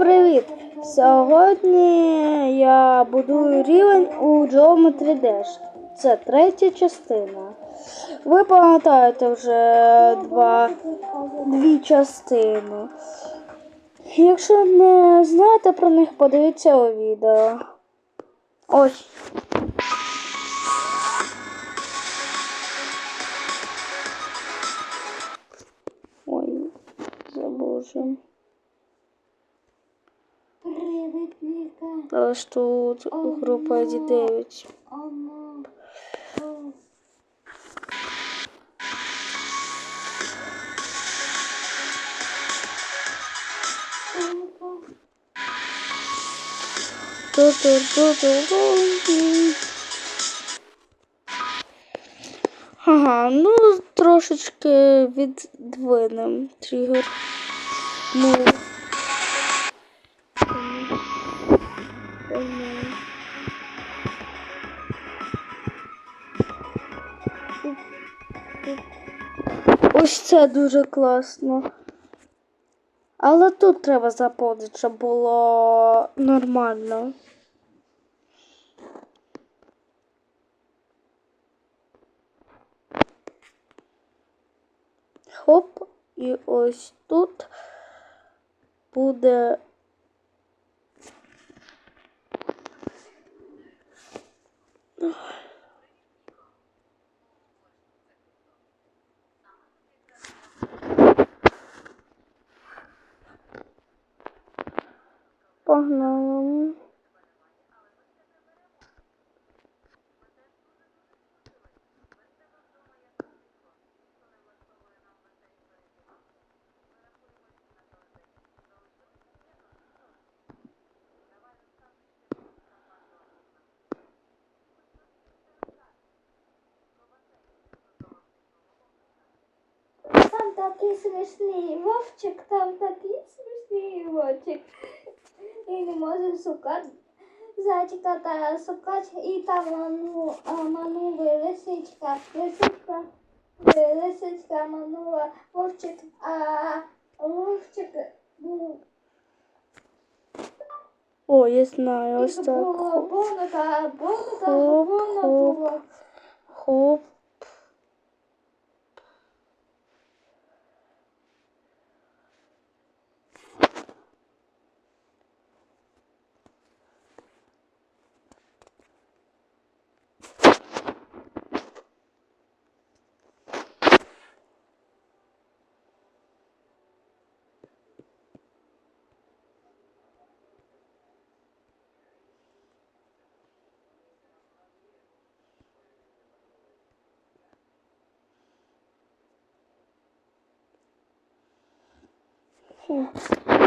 привіт! Сьогодні я будую рівень у Geometry Dash. Це третя частина. Ви пам'ятаєте вже два, дві частини. Якщо не знаєте про них, подивіться у відео. Ось. Ой, забув. Привіт, Ніка. Але ж тут група ID9. Оно. Ту-ту-ту-ту-ту. Ага, ну трошечки віддвинем тригер. Ну. Ось це дуже класно. Але тут треба заповнити, щоб було нормально. Хоп, і ось тут буде. Погнали. Там такие смешные, Вовчик, там такие смешные, Вовчик І не може шукати зайчика та шукати. І там ману, а, манула лисичка. Лисичка, е, лисичка манула вовчик, а вовчик був О, я знаю, ось Їх так. було бонука, бонука, Хоп, бонука 嗯